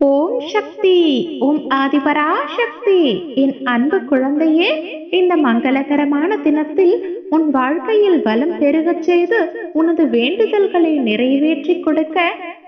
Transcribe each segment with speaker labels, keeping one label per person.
Speaker 1: ஓம் சக்தி ஓம் ஆதிபரா சக்தி என் அன்பு குழந்தையே இந்த மங்களகரமான தினத்தில் உன் வாழ்க்கையில் பலம் பெருகச் செய்து உனது வேண்டுதல்களை நிறைவேற்றி கொடுக்க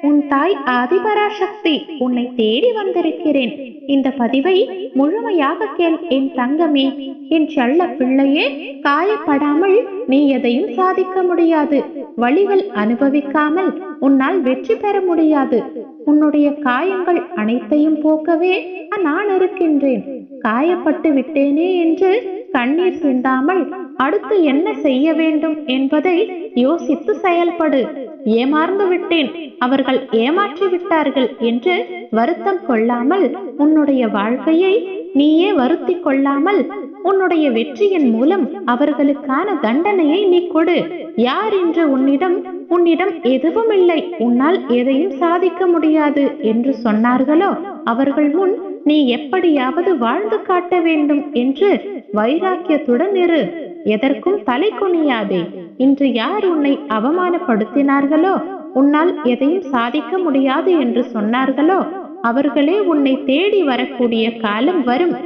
Speaker 1: உன் தாய் ஆதிபரா சக்தி உன்னை தேடி வந்திருக்கிறேன். இந்த பதிவை முழுமையாக கேள் என் தங்கமே. என் செல்ல பிள்ளையே காயப்படாமல் நீ எதையும் சாதிக்க முடியாது. வழிகள் அனுபவிக்காமல் உன்னால் வெற்றி பெற முடியாது. உன்னுடைய காயங்கள் அனைத்தையும் போக்கவே நான் இருக்கின்றேன். காயப்பட்டு விட்டேனே என்று கண்ணீர் சிந்தாமல் அடுத்து என்ன செய்ய வேண்டும் என்பதை யோசித்து செயல்படு. ஏமாறந்து விட்டேன். அவர்கள் ஏமாற்றி விட்டார்கள் என்று வருத்தம் கொள்ளாமல் உன்னுடைய வாழ்க்கையை நீயே வருத்தி கொள்ளாமல் உன்னுடைய வெற்றியின் மூலம் அவர்களுக்கான தண்டனையை நீ கொடு. யார் என்று உன்னிடம் உன்னிடம் எதுவும் இல்லை. உன்னால் எதையும் சாதிக்க முடியாது என்று சொன்னார்களோ அவர்கள் முன் நீ எப்படியாவது வாழ்ந்து காட்ட வேண்டும் என்று வைராக்கியத்துடன் இரு. எதற்கும் தலை குனியாதே. இன்று யார் உன்னை அவமானப்படுத்தினார்களோ? உன்னால் எதையும் சாதிக்க முடியாது என்று சொன்னார்களோ? அவர்களே உன்னை தேடி வரக்கூடிய காலம் வரும்.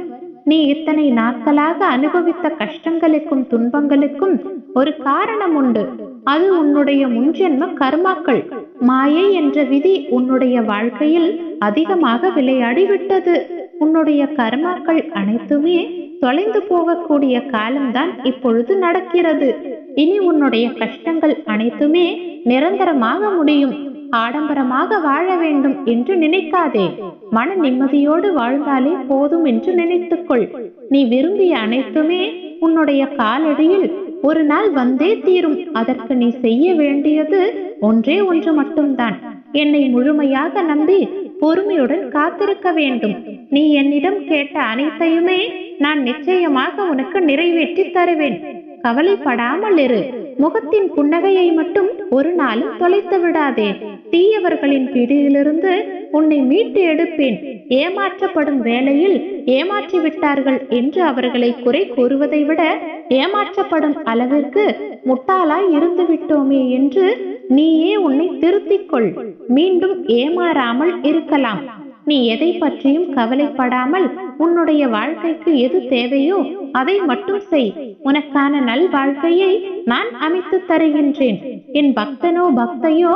Speaker 1: நீ இத்தனை நாட்களாக அனுபவித்த கஷ்டங்களுக்கும் துன்பங்களுக்கும் ஒரு காரணம் உண்டு. அது உன்னுடைய முன்ஜென்ம கர்மாக்கள். மாயை என்ற விதி உன்னுடைய வாழ்க்கையில் அதிகமாக விளையாடி விட்டது உன்னுடைய கர்மாக்கள் அனைத்துமே தொலைந்து போகக்கூடிய காலம்தான் இப்பொழுது நடக்கிறது. இனி உன்னுடைய கஷ்டங்கள் அனைத்துமே நிரந்தரமாக முடியும். ஆடம்பரமாக வாழ வேண்டும் என்று நினைக்காதே. மன நிம்மதியோடு வாழ்ந்தாலே போதும் என்று நினைத்துக்கொள். நீ விரும்பிய அனைத்துமே உன்னுடைய காலடியில் ஒரு நாள் வந்தே தீரும். அதற்கு நீ செய்ய வேண்டியது ஒன்றே ஒன்று மட்டும்தான். என்னை முழுமையாக நம்பி பொறுமையுடன் காத்திருக்க வேண்டும். நீ என்னிடம் கேட்ட அனைத்தையுமே நான் நிச்சயமாக உனக்கு நிறைவேற்றி தருவேன். கவலைப்படாமல் இரு. முகத்தின் புன்னகையை மட்டும் ஒரு நாளும் தொலைத்து விடாதே. தீயவர்களின் பிடியிலிருந்து உன்னை மீட்டு எடுப்பேன். ஏமாற்றப்படும் வேளையில் ஏமாற்றி விட்டார்கள் என்று அவர்களை குறை கூறுவதை விட ஏமாற்றப்படும் அளவிற்கு முட்டாளாய் இருந்து விட்டோமே என்று நீயே உன்னை திருத்திக் கொள் மீண்டும் ஏமாறாமல் இருக்கலாம். நீ எதை பற்றியும் கவலைப்படாமல் உன்னுடைய வாழ்க்கைக்கு எது தேவையோ அதை மட்டும் செய். உனக்கான நல் வாழ்க்கையை நான் அமைத்து தருகின்றேன். என் பக்தனோ பக்தையோ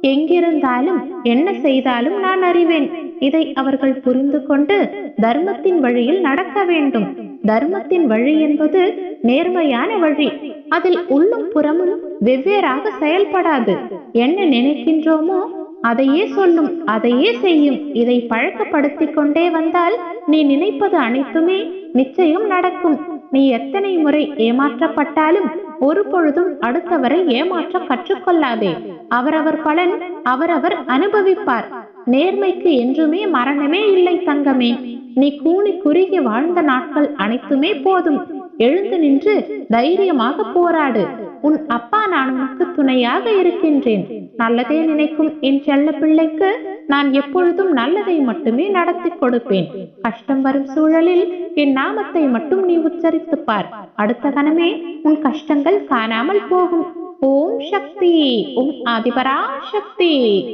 Speaker 1: எங்கிருந்தாலும் என்ன செய்தாலும் நான் அறிவேன். இதை அவர்கள் புரிந்து கொண்டு தர்மத்தின் வழியில் நடக்க வேண்டும். தர்மத்தின் வழி என்பது நேர்மையான வழி. அதில் உள்ளும் புறமும் வெவ்வேறாக செயல்படாது. என்ன நினைக்கின்றோமோ அதையே சொல்லும் அதையே செய்யும். இதை பழக்கப்படுத்திக் கொண்டே வந்தால் நீ நினைப்பது அனைத்துமே நிச்சயம் நடக்கும். நீ எத்தனை முறை ஏமாற்றப்பட்டாலும் ஒரு பொழுதும் அடுத்தவரை ஏமாற்ற கற்றுக்கொள்ளாதே. அவரவர் பலன் அவரவர் அனுபவிப்பார். நேர்மைக்கு என்றுமே மரணமே இல்லை தங்கமே. நீ கூணி குறுகி வாழ்ந்த நாட்கள் அனைத்துமே போதும். எழுந்து நின்று தைரியமாக போராடு. உன் அப்பா நான் உனக்கு துணையாக இருக்கின்றேன். நல்லதே நினைக்கும் என் செல்ல பிள்ளைக்கு நான் எப்பொழுதும் நல்லதை மட்டுமே நடத்தி கொடுப்பேன். கஷ்டம் வரும் சூழலில் என் நாமத்தை மட்டும் நீ உச்சரித்து பார். அடுத்த கணமே உன் கஷ்டங்கள் காணாமல் போகும். ஓம் சக்தி ஓம் ஆதிபரா சக்தி.